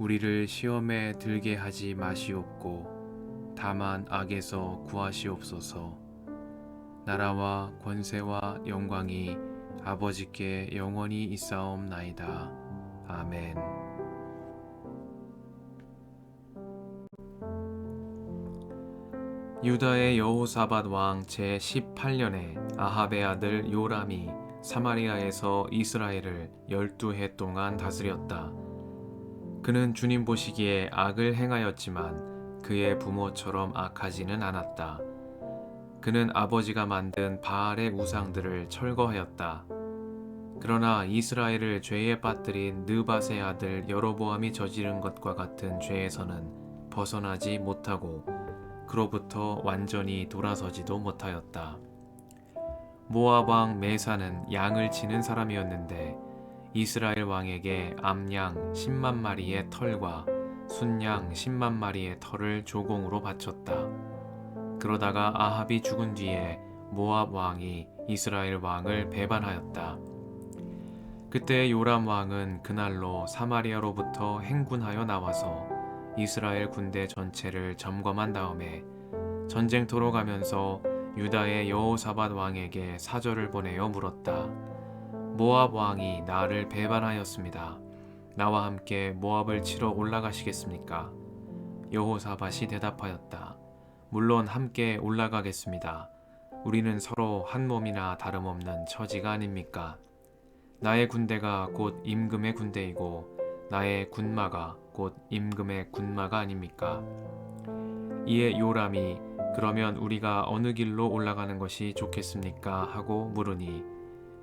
우리를 시험에 들게 하지 마시옵고 다만 악에서 구하시옵소서. 나라와 권세와 영광이 아버지께 영원히 있사옵나이다. 아멘. 유다의 여호사밧 왕 제 18년에 아합의 아들 요람이 사마리아에서 이스라엘을 열두 해 동안 다스렸다. 그는 주님 보시기에 악을 행하였지만 그의 부모처럼 악하지는 않았다. 그는 아버지가 만든 바알의 우상들을 철거하였다. 그러나 이스라엘을 죄에 빠뜨린 느밧의 아들 여로보암이 저지른 것과 같은 죄에서는 벗어나지 못하고 그로부터 완전히 돌아서지도 못하였다. 모압 왕 메사는 양을 치는 사람이었는데 이스라엘 왕에게 암양 10만 마리의 털과 순양 10만 마리의 털을 조공으로 바쳤다. 그러다가 아합이 죽은 뒤에 모압 왕이 이스라엘 왕을 배반하였다. 그때 요람 왕은 그날로 사마리아로부터 행군하여 나와서 이스라엘 군대 전체를 점검한 다음에 전쟁터로 가면서 유다의 여호사밧 왕에게 사절을 보내어 물었다. 모압 왕이 나를 배반하였습니다. 나와 함께 모압을 치러 올라가시겠습니까? 여호사밧이 대답하였다. 물론 함께 올라가겠습니다. 우리는 서로 한 몸이나 다름없는 처지가 아닙니까? 나의 군대가 곧 임금의 군대이고 나의 군마가 곧 임금의 군마가 아닙니까? 이에 요람이 그러면 우리가 어느 길로 올라가는 것이 좋겠습니까? 하고 물으니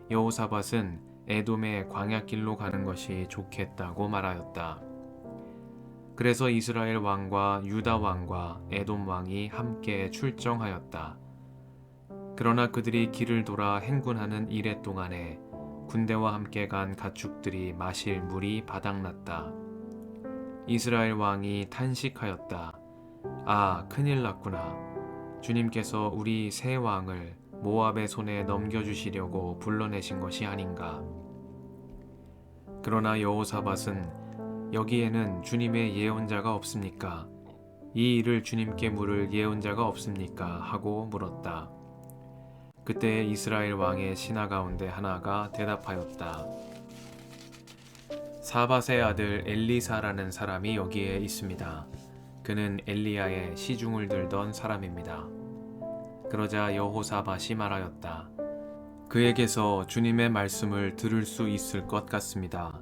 여호사밧은 에돔의 광야길로 가는 것이 좋겠다고 말하였다. 그래서 이스라엘 왕과 유다 왕과 에돔 왕이 함께 출정하였다. 그러나 그들이 길을 돌아 행군하는 이래 동안에 군대와 함께 간 가축들이 마실 물이 바닥났다. 이스라엘 왕이 탄식하였다. 아, 큰일 났구나. 주님께서 우리 새 왕을 모압의 손에 넘겨주시려고 불러내신 것이 아닌가. 그러나 여호사밧은 여기에는 주님의 예언자가 없습니까? 이 일을 주님께 물을 예언자가 없습니까? 하고 물었다. 그때 이스라엘 왕의 신하 가운데 하나가 대답하였다. 사밧의 아들 엘리사라는 사람이 여기에 있습니다. 그는 엘리야의 시중을 들던 사람입니다. 그러자 여호사밧이 말하였다. 그에게서 주님의 말씀을 들을 수 있을 것 같습니다.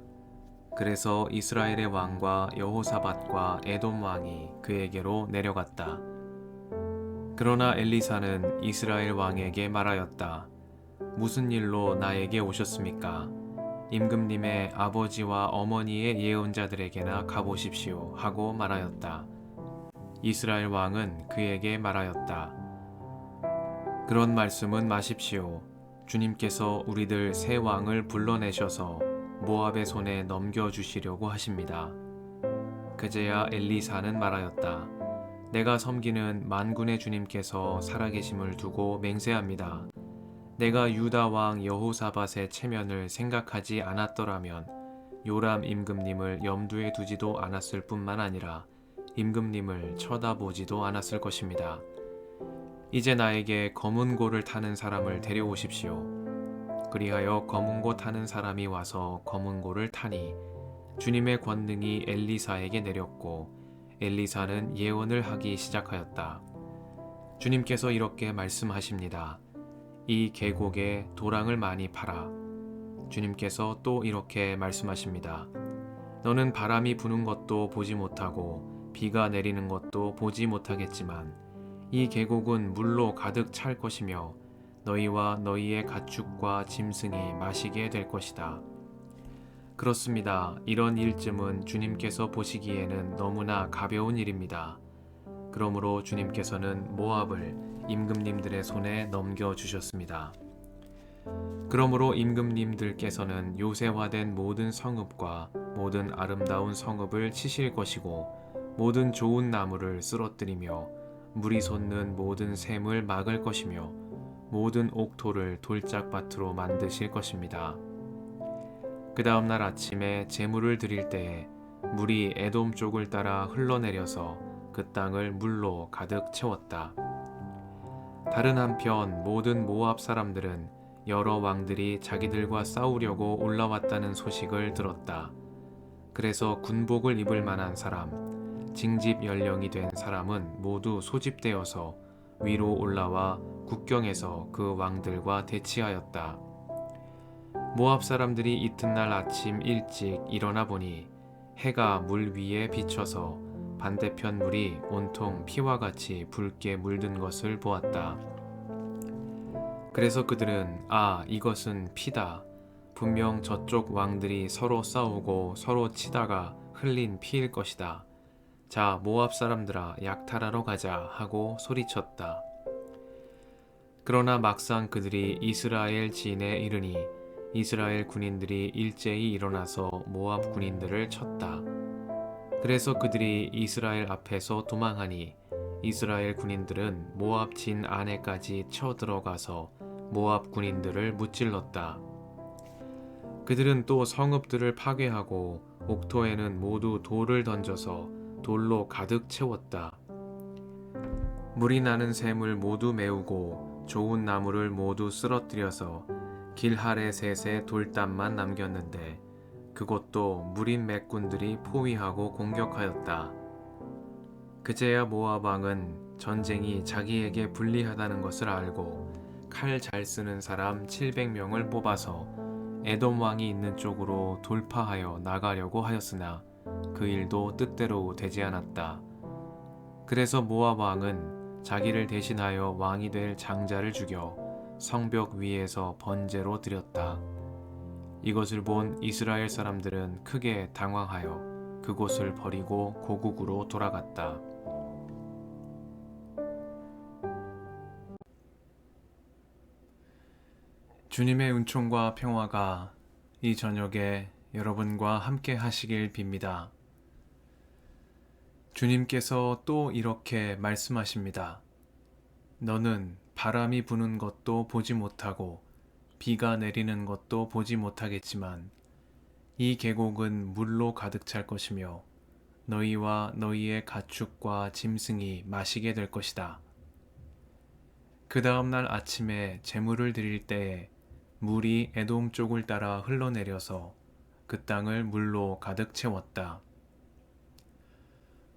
그래서 이스라엘의 왕과 여호사밧과 에돔 왕이 그에게로 내려갔다. 그러나 엘리사는 이스라엘 왕에게 말하였다. 무슨 일로 나에게 오셨습니까? 임금님의 아버지와 어머니의 예언자들에게나 가보십시오 하고 말하였다. 이스라엘 왕은 그에게 말하였다. 그런 말씀은 마십시오. 주님께서 우리들 새 왕을 불러내셔서 모압의 손에 넘겨주시려고 하십니다. 그제야 엘리사는 말하였다. 내가 섬기는 만군의 주님께서 살아계심을 두고 맹세합니다. 내가 유다 왕 여호사밧의 체면을 생각하지 않았더라면 요람 임금님을 염두에 두지도 않았을 뿐만 아니라 임금님을 쳐다보지도 않았을 것입니다. 이제 나에게 검은 고를 타는 사람을 데려오십시오. 그리하여 검은 고 타는 사람이 와서 검은 고를 타니 주님의 권능이 엘리사에게 내렸고 엘리사는 예언을 하기 시작하였다. 주님께서 이렇게 말씀하십니다. 이 계곡에 도랑을 많이 팔아. 주님께서 또 이렇게 말씀하십니다. 너는 바람이 부는 것도 보지 못하고 비가 내리는 것도 보지 못하겠지만 이 계곡은 물로 가득 찰 것이며 너희와 너희의 가축과 짐승이 마시게 될 것이다. 그렇습니다. 이런 일쯤은 주님께서 보시기에는 너무나 가벼운 일입니다. 그러므로 주님께서는 모압을 임금님들의 손에 넘겨 주셨습니다. 그러므로 임금님들께서는 요새화된 모든 성읍과 모든 아름다운 성읍을 치실 것이고 모든 좋은 나무를 쓰러뜨리며 물이 솟는 모든 샘을 막을 것이며 모든 옥토를 돌짝밭으로 만드실 것입니다. 그 다음 날 아침에 제물을 드릴 때에 물이 에돔 쪽을 따라 흘러내려서 그 땅을 물로 가득 채웠다. 다른 한편 모든 모압 사람들은 여러 왕들이 자기들과 싸우려고 올라왔다는 소식을 들었다. 그래서 군복을 입을 만한 사람, 징집 연령이 된 사람은 모두 소집되어서 위로 올라와 국경에서 그 왕들과 대치하였다. 모압 사람들이 이튿날 아침 일찍 일어나 보니 해가 물 위에 비쳐서 반대편 물이 온통 피와 같이 붉게 물든 것을 보았다. 그래서 그들은 아, 이것은 피다. 분명 저쪽 왕들이 서로 싸우고 서로 치다가 흘린 피일 것이다. 자, 모압 사람들아, 약탈하러 가자 하고 소리쳤다. 그러나 막상 그들이 이스라엘 진에 이르니 이스라엘 군인들이 일제히 일어나서 모압 군인들을 쳤다. 그래서 그들이 이스라엘 앞에서 도망하니 이스라엘 군인들은 모압 진 안에까지 쳐들어가서 모압 군인들을 무찔렀다. 그들은 또 성읍들을 파괴하고 옥토에는 모두 돌을 던져서 돌로 가득 채웠다. 물이 나는 샘을 모두 메우고 좋은 나무를 모두 쓰러뜨려서 길하레셋의 돌담만 남겼는데 그것도 무린 맥군들이 포위하고 공격하였다. 그제야 모압 왕은 전쟁이 자기에게 불리하다는 것을 알고 칼 잘 쓰는 사람 700명을 뽑아서 에돔 왕이 있는 쪽으로 돌파하여 나가려고 하였으나 그 일도 뜻대로 되지 않았다. 그래서 모압 왕은 자기를 대신하여 왕이 될 장자를 죽여 성벽 위에서 번제로 드렸다. 이것을 본 이스라엘 사람들은 크게 당황하여 그곳을 버리고 고국으로 돌아갔다. 주님의 은총과 평화가 이 저녁에 여러분과 함께 하시길 빕니다. 주님께서 또 이렇게 말씀하십니다. 너는 바람이 부는 것도 보지 못하고 비가 내리는 것도 보지 못하겠지만 이 계곡은 물로 가득 찰 것이며 너희와 너희의 가축과 짐승이 마시게 될 것이다. 그 다음 날 아침에 제물을 드릴 때에 물이 에돔 쪽을 따라 흘러내려서 그 땅을 물로 가득 채웠다.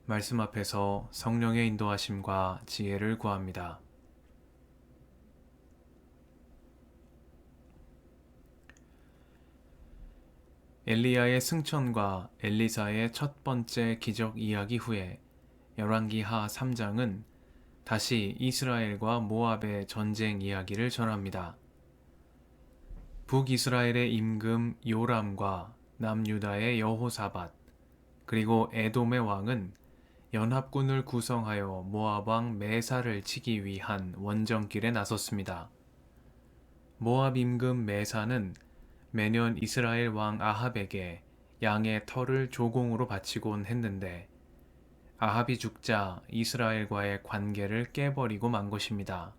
말씀 앞에서 성령의 인도하심과 지혜를 구합니다. 엘리야의 승천과 엘리사의 첫 번째 기적 이야기 후에 열왕기하 3장은 다시 이스라엘과 모압의 전쟁 이야기를 전합니다. 북이스라엘의 임금 요람과 남유다의 여호사밧 그리고 에돔의 왕은 연합군을 구성하여 모압 왕 메사를 치기 위한 원정길에 나섰습니다. 모압 임금 메사는 매년 이스라엘 왕 아합에게 양의 털을 조공으로 바치곤 했는데 아합이 죽자 이스라엘과의 관계를 깨버리고 만 것입니다.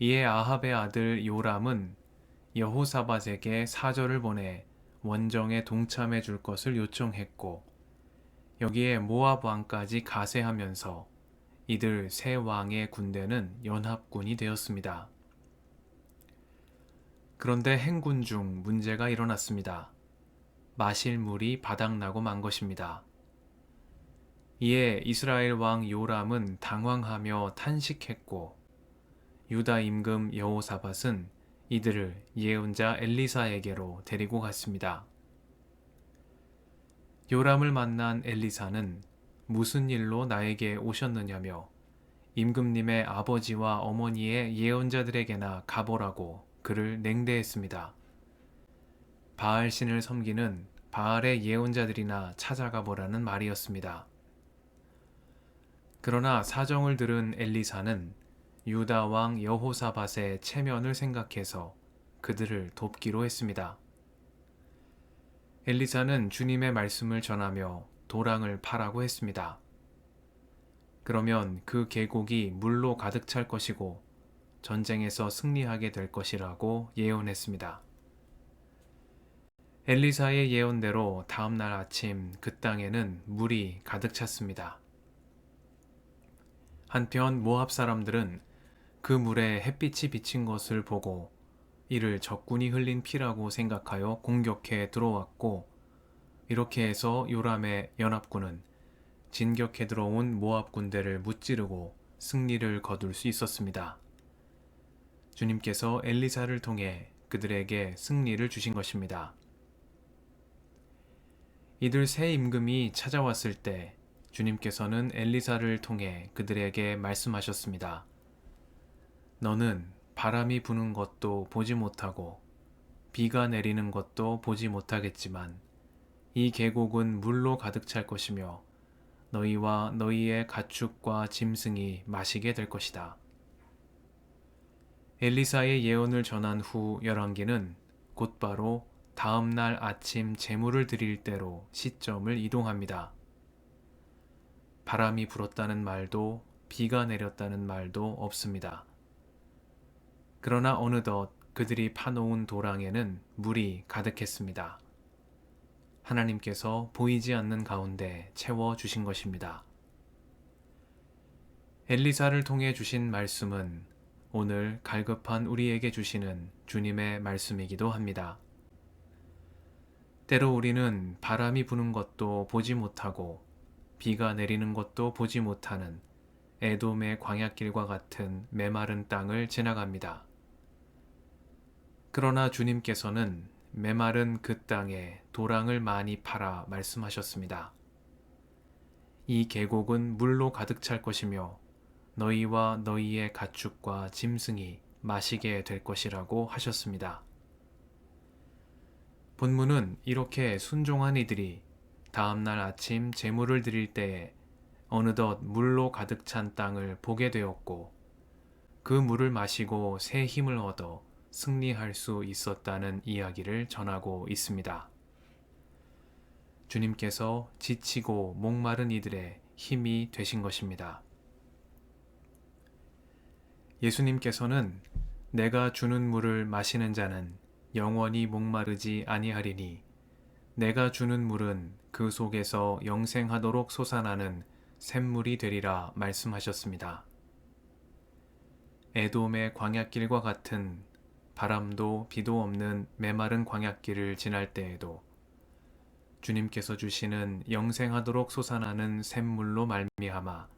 이에 아합의 아들 요람은 여호사밧에게 사절을 보내 원정에 동참해 줄 것을 요청했고 여기에 모압 왕까지 가세하면서 이들 세 왕의 군대는 연합군이 되었습니다. 그런데 행군 중 문제가 일어났습니다. 마실 물이 바닥나고 만 것입니다. 이에 이스라엘 왕 요람은 당황하며 탄식했고 유다 임금 여호사밧은 이들을 예언자 엘리사에게로 데리고 갔습니다. 요람을 만난 엘리사는 무슨 일로 나에게 오셨느냐며 임금님의 아버지와 어머니의 예언자들에게나 가보라고 그를 냉대했습니다. 바알 신을 섬기는 바알의 예언자들이나 찾아가 보라는 말이었습니다. 그러나 사정을 들은 엘리사는 유다 왕 여호사밧의 체면을 생각해서 그들을 돕기로 했습니다. 엘리사는 주님의 말씀을 전하며 도랑을 파라고 했습니다. 그러면 그 계곡이 물로 가득 찰 것이고 전쟁에서 승리하게 될 것이라고 예언했습니다. 엘리사의 예언대로 다음날 아침 그 땅에는 물이 가득 찼습니다. 한편 모압 사람들은 그 물에 햇빛이 비친 것을 보고 이를 적군이 흘린 피라고 생각하여 공격해 들어왔고 이렇게 해서 요람의 연합군은 진격해 들어온 모압 군대를 무찌르고 승리를 거둘 수 있었습니다. 주님께서 엘리사를 통해 그들에게 승리를 주신 것입니다. 이들 새 임금이 찾아왔을 때 주님께서는 엘리사를 통해 그들에게 말씀하셨습니다. 너는 바람이 부는 것도 보지 못하고 비가 내리는 것도 보지 못하겠지만 이 계곡은 물로 가득 찰 것이며 너희와 너희의 가축과 짐승이 마시게 될 것이다. 엘리사의 예언을 전한 후 열왕기는 곧바로 다음 날 아침 제물을 드릴 때로 시점을 이동합니다. 바람이 불었다는 말도 비가 내렸다는 말도 없습니다. 그러나 어느덧 그들이 파놓은 도랑에는 물이 가득했습니다. 하나님께서 보이지 않는 가운데 채워 주신 것입니다. 엘리사를 통해 주신 말씀은 오늘 갈급한 우리에게 주시는 주님의 말씀이기도 합니다. 때로 우리는 바람이 부는 것도 보지 못하고 비가 내리는 것도 보지 못하는 에돔의 광야길과 같은 메마른 땅을 지나갑니다. 그러나 주님께서는 메마른 그 땅에 도랑을 많이 팔아 말씀하셨습니다. 이 계곡은 물로 가득 찰 것이며 너희와 너희의 가축과 짐승이 마시게 될 것이라고 하셨습니다. 본문은 이렇게 순종한 이들이 다음날 아침 제물을 드릴 때에 어느덧 물로 가득 찬 땅을 보게 되었고 그 물을 마시고 새 힘을 얻어 승리할 수 있었다는 이야기를 전하고 있습니다. 주님께서 지치고 목마른 이들의 힘이 되신 것입니다. 예수님께서는 내가 주는 물을 마시는 자는 영원히 목마르지 아니하리니 내가 주는 물은 그 속에서 영생하도록 솟아나는 샘물이 되리라 말씀하셨습니다. 에돔의 광야길과 같은 바람도 비도 없는 메마른 광야길을 지날 때에도 주님께서 주시는 영생하도록 솟아나는 샘물로 말미암아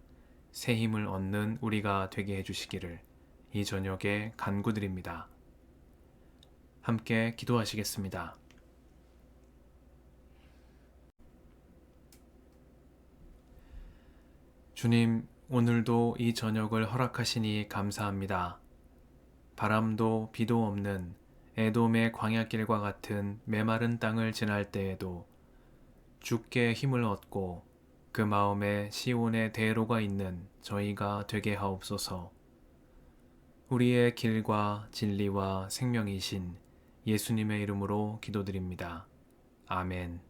새 힘을 얻는 우리가 되게 해주시기를 이 저녁에 간구드립니다. 함께 기도하시겠습니다. 주님, 오늘도 이 저녁을 허락하시니 감사합니다. 바람도 비도 없는 에돔의 광야길과 같은 메마른 땅을 지날 때에도 주께 힘을 얻고 그 마음에 시온의 대로가 있는 저희가 되게 하옵소서. 우리의 길과 진리와 생명이신 예수님의 이름으로 기도드립니다. 아멘.